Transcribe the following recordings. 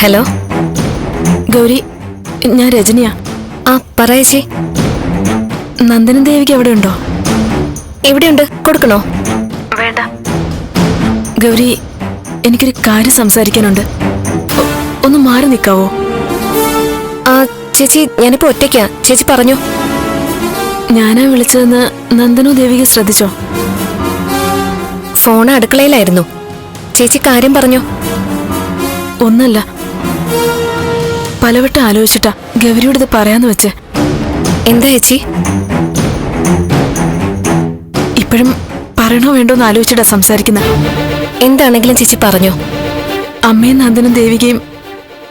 Hello? Gauri ഞാൻ രജനിയാ. ആ പറയേച്ചി നന്ദനൻ ദേവിക്ക് എവിടെ ഉണ്ടോ? എവിടെയുണ്ട്? കൊടുക്കണോ? വേണ്ട. ഗൗരി എനിക്കൊരു കാര്യം സംസാരിക്കാനുണ്ട്. ഒന്ന് മാറി നിൽക്കാവോ ആ ചേച്ചി ഞാനിപ്പോ ഒറ്റയ്ക്കാ. ചേച്ചി പറഞ്ഞു. ഞാനാ വിളിച്ചതെന്ന് നന്ദനോ ദേവിക ശ്രദ്ധിച്ചോ? ഫോൺ അടുക്കളയിലായിരുന്നു. ചേച്ചി കാര്യം പറഞ്ഞു. ഒന്നല്ല പലവട്ടം ആലോചിച്ചിട്ടാ ഗൗരിയോട് ഇത് പറയാന്ന് വെച്ച്. എന്താ ചേച്ചി? ഇപ്പോഴും പറയണോ വേണ്ടോ എന്ന് ആലോചിച്ചിട്ടാ സംസാരിക്കുന്ന. എന്താണെങ്കിലും ചേച്ചി പറഞ്ഞു. അമ്മയും നന്ദനും ദേവികയും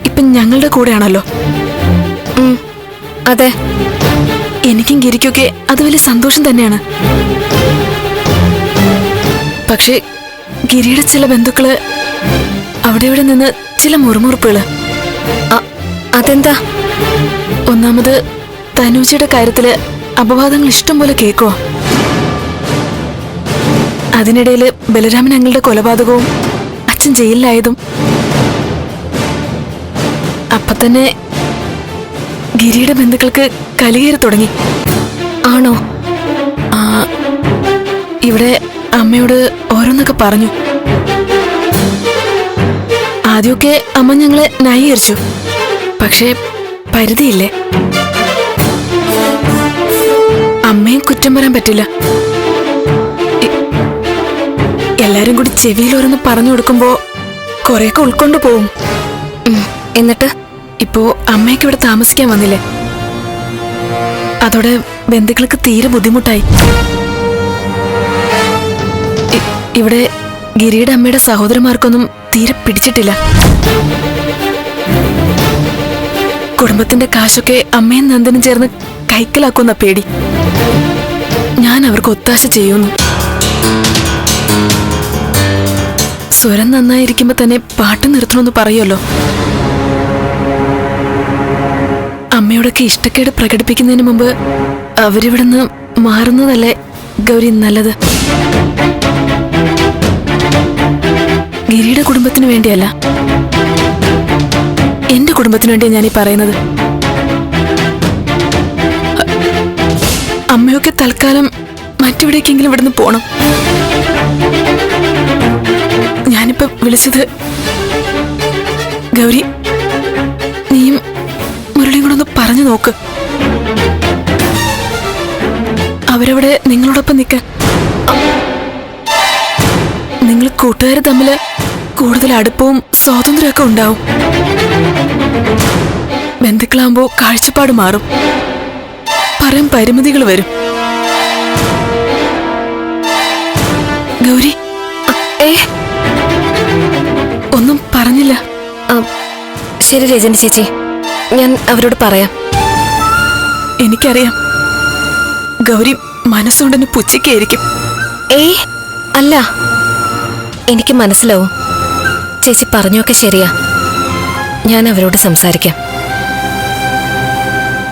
ഇപ്പം ഞങ്ങളുടെ കൂടെയാണല്ലോ. അതെ. എനിക്കും ഗിരിക്കൊക്കെ അത് വലിയ സന്തോഷം തന്നെയാണ്. പക്ഷേ ഗിരിയുടെ ചില ബന്ധുക്കൾ അവിടെ ഇവിടെ നിന്ന് ചില മുറുമുറുപ്പുകൾ അതെന്താ? ഒന്നാമത് തനുജയുടെ കാര്യത്തിൽ അപവാദങ്ങൾ ഇഷ്ടം പോലെ കേൾക്കുവാ? അതിനിടയിൽ ബലരാമൻ ഞങ്ങളുടെ കൊലപാതകവും അച്ഛൻ ജയിലിലായതും. അപ്പൊ തന്നെ ഗിരിയുടെ ബന്ധുക്കൾക്ക് കലിയേറി തുടങ്ങി. ആണോ? ഇവിടെ അമ്മയോട് ഓരോന്നൊക്കെ പറഞ്ഞു. ആദ്യമൊക്കെ അമ്മ ഞങ്ങളെ ന്യായീകരിച്ചു. പക്ഷേ പരിധിയില്ലേ? അമ്മയും കുറ്റം പറയാൻ പറ്റില്ല. എല്ലാരും കൂടി ചെവിയിൽ ഓരോന്ന് പറഞ്ഞു കൊടുക്കുമ്പോ കൊറേയൊക്കെ ഉൾക്കൊണ്ടു പോവും. എന്നിട്ട് ഇപ്പോ അമ്മയ്ക്ക് ഇവിടെ താമസിക്കാൻ വന്നില്ലേ? അതോടെ ബന്ധുക്കൾക്ക് തീരെ ബുദ്ധിമുട്ടായി. ഇവിടെ ഗിരിയുടെ അമ്മയുടെ സഹോദരന്മാർക്കൊന്നും തീരെ പിടിച്ചിട്ടില്ല. കുടുംബത്തിന്റെ കാശൊക്കെ അമ്മയും നന്ദനും ചേർന്ന് കൈക്കലാക്കുന്ന പേടി. ഞാൻ അവർക്ക് ഒത്താശ ചെയ്യുന്നു. സ്വരം നന്നായിരിക്കുമ്പോ തന്നെ പാട്ട് നിർത്തണമെന്ന് പറയുമല്ലോ. അമ്മയോടൊക്കെ ഇഷ്ടക്കേട് പ്രകടിപ്പിക്കുന്നതിന് മുമ്പ് അവരിവിടുന്ന് മാറുന്നതല്ലേ ഗൗരി നല്ലത്? ഗിരിയുടെ കുടുംബത്തിന് വേണ്ടിയല്ല. എന്റെ കുടുംബത്തിന് വേണ്ടിയാ ഞാനീ പറയുന്നത്. അ- അമ്മയൊക്കെ തൽക്കാലം മറ്റെവിടേക്കെങ്കിലും ഇവിടുന്ന് പോണം. ഞാനിപ്പോ വിളിച്ചത് ഗൗരി നീയും മുരളിയും കൂടെ ഒന്ന് പറഞ്ഞു നോക്ക്. അവരവിടെ നിങ്ങളോടൊപ്പം നിൽക്കാൻ. നിങ്ങൾ കൂട്ടുകാർ തമ്മിൽ കൂടുതൽ അടുപ്പവും സ്വാതന്ത്ര്യമൊക്കെ ഉണ്ടാവും. ബന്ധുക്കളാകുമ്പോ കാഴ്ചപ്പാട് മാറും. പറയും പരിമിതികൾ വരും. ഗൗരി ഏ? ഒന്നും പറഞ്ഞില്ല. ശരി രജനി ചേച്ചി. ഞാൻ അവരോട് പറയാം. എനിക്കറിയാം. ഗൗരി മനസ്സുകൊണ്ടെന്ന് പുച്ഛിക്കായിരിക്കും. ഏ അല്ല. എനിക്ക് മനസ്സിലാവും. ചേച്ചി പറഞ്ഞൊക്കെ ശരിയാ. ഞാൻ അവരോട് സംസാരിക്കാം.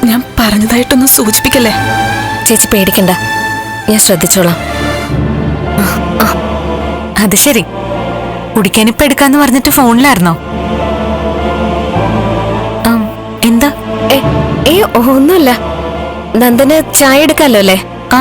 ഞാൻ പറഞ്ഞതായിട്ടൊന്നും സൂചിപ്പിക്കല്ലേ? ചേച്ചി പേടിക്കണ്ട. ഞാൻ ശ്രദ്ധിച്ചോളാം. അത് ശരി. കുടിക്കാനിപ്പ എടുക്കാന്ന് പറഞ്ഞിട്ട് ഫോണിലായിരുന്നോ? എന്താ? ഏ ഏ ഒന്നുമില്ല. നന്ദന് ചായ എടുക്കാമല്ലോ അല്ലേ? ആ